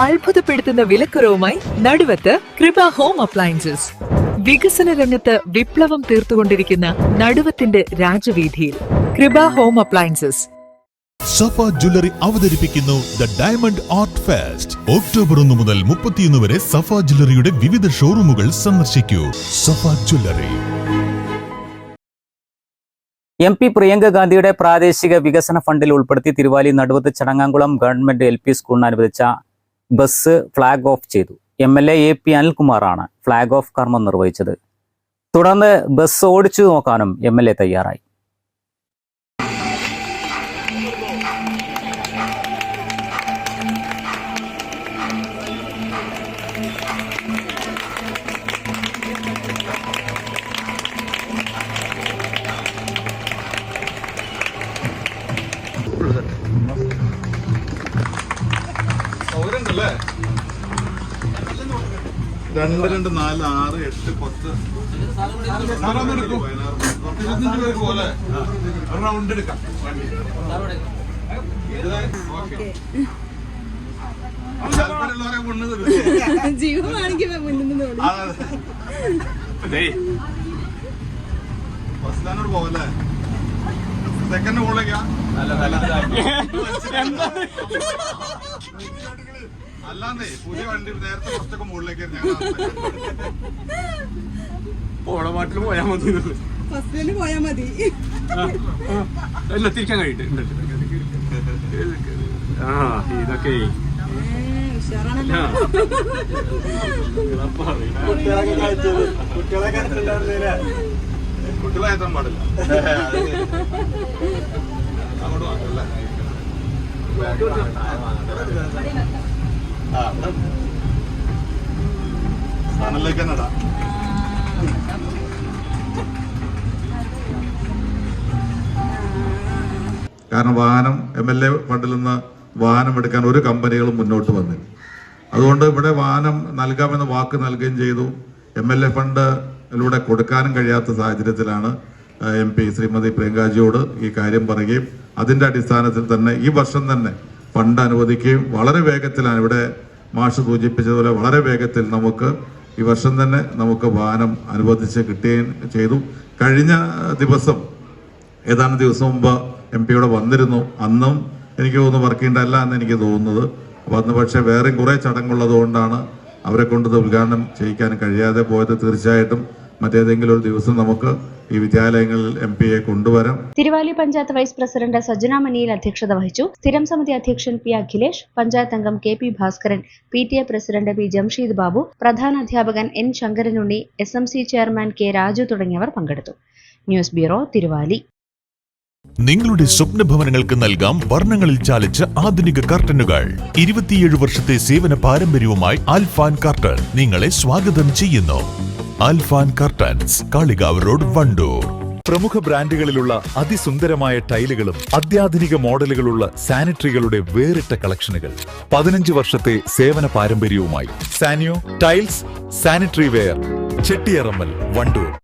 അത്ഭുതപ്പെടുത്തുന്ന വിലക്കുറവുമായി നടുവത്ത് കൃപ home appliances. വികസന രംഗത്ത് വിപ്ലവം തീർത്തുകൊണ്ടിരിക്കുന്ന നടുവത്തിന്റെ രാജവീതിയിൽ Kripa home appliances. Safa jewellery അവതരിപ്പിക്കുന്നു the diamond art fest. October ഒന്ന് മുതൽ മുപ്പത്തിയൊന്ന് വരെ സഫ ജ്വല്ലറിയുടെ വിവിധ ഷോറൂമുകൾ സന്ദർശിക്കൂ. Safa jewellery. M P Priyanka ഗാന്ധിയുടെ പ്രാദേശിക വികസന ഫണ്ടിൽ ഉൾപ്പെടുത്തി Thiruvali Naduvath Chadangamkulam government L P സ്കൂളിന് അനുവദിച്ച ബസ് ഫ്ളാഗ് ഓഫ് ചെയ്തു. M L A A P അനിൽകുമാറാണ് flag off കർമ്മം നിർവഹിച്ചത്. തുടർന്ന് ബസ് ഓടിച്ചു നോക്കാനും എം എൽ എ തയ്യാറായി. സൗകര്യമുണ്ടല്ലേ രണ്ട് രണ്ട് നാല് ആറ് എട്ട് പത്ത്. ഇരുപത്തഞ്ച് പേർക്ക് പോലെ റൗണ്ട് എടുക്കാം. ജീവമാണെങ്കിൽ. ഫസ്റ്റ് പോവല്ലേ സെക്കൻഡ് മുകളിലേക്കാ അല്ലാന്നേ പുതിയ വണ്ടി നേരത്തെ കുറച്ചൊക്കെ മുകളിലേക്ക് ഓളമാട്ടിൽ പോയാൽ മതി ഫസ്റ്റിൽ പോയാ മതി എല്ലാം തിരിക്കാൻ കഴിയിട്ട് ആ ഇതൊക്കെ കുട്ടികളെ കയറ്റാൻ പാടില്ല ഇടാം കാരണം വാഹനം എം എൽ എ ഫണ്ടിൽ നിന്ന് വാഹനം എടുക്കാൻ ഒരു കമ്പനികളും മുന്നോട്ട് വന്നില്ല. അതുകൊണ്ട് ഇവിടെ വാഹനം നൽകാമെന്ന് വാക്ക് നൽകുകയും ചെയ്തു. എം എൽ എ ഫണ്ടിലൂടെ കൊടുക്കാനും കഴിയാത്ത സാഹചര്യത്തിലാണ് എം പി ശ്രീമതി പ്രിയങ്കാജിയോട് ഈ കാര്യം പറയുകയും അതിന്റെ അടിസ്ഥാനത്തിൽ തന്നെ ഈ വർഷം തന്നെ ഫണ്ട് അനുവദിക്കുകയും വളരെ വേഗത്തിലാണ് ഇവിടെ മാഷ് സൂചിപ്പിച്ചതുപോലെ വളരെ വേഗത്തിൽ നമുക്ക് ഈ വർഷം തന്നെ നമുക്ക് വാഹനം അനുവദിച്ച് കിട്ടുകയും ചെയ്തു. കഴിഞ്ഞ ദിവസം ഏതാനും ദിവസം മുമ്പ് എം പിയുടെ വന്നിരുന്നു. അന്നും എനിക്ക് തോന്നുന്നു വർക്ക് എന്ന് എനിക്ക് തോന്നുന്നത്. അപ്പോൾ അന്ന് പക്ഷേ വേറെയും കുറേ ചടങ്ങുള്ളതുകൊണ്ടാണ് അവരെ കൊണ്ട് ഉദ്ഘാടനം ചെയ്യിക്കാൻ കഴിയാതെ പോയത്. തീർച്ചയായിട്ടും മറ്റേതെങ്കിലും ഒരു ദിവസം നമുക്ക് ഈ വിദ്യാലയങ്ങളിൽ എം പിയെ കൊണ്ടുവരാം. തിരുവാലി പഞ്ചായത്ത് വൈസ് പ്രസിഡന്റ് സജ്ജന മനിയിൽ അധ്യക്ഷത വഹിച്ചു. സ്ഥിരം സമിതി അധ്യക്ഷൻ പി അഖിലേഷ് പഞ്ചായത്ത് അംഗം K P Bhaskaran P T A president P Jamsheed Babu പ്രധാന അധ്യാപകൻ N Sankaranunni S M C chairman K Raju തുടങ്ങിയവർ പങ്കെടുത്തു. News bureau Thiruvali. നിങ്ങളുടെ സ്വപ്ന ഭവനങ്ങൾക്ക് നൽകാം വർണങ്ങളിൽ ചാലിച്ച ആധുനിക കർട്ടനുകൾ. ഇരുപത്തിയേഴ് വർഷത്തെ സേവന പാരമ്പര്യവുമായി ആൽഫാൻ കർട്ടൻ നിങ്ങളെ സ്വാഗതം ചെയ്യുന്നു. Alfan curtains Kalikavu road Wandoor. പ്രമുഖ ബ്രാൻഡുകളിലുള്ള അതിസുന്ദരമായ ടൈലുകളും അത്യാധുനിക മോഡലുകളുള്ള സാനിറ്ററികളുടെ വേറിട്ട കളക്ഷനുകൾ. പതിനഞ്ച് വർഷത്തെ സേവന പാരമ്പര്യവുമായി Sanyo tiles sanitary ware Chettiyarammal Wandoor.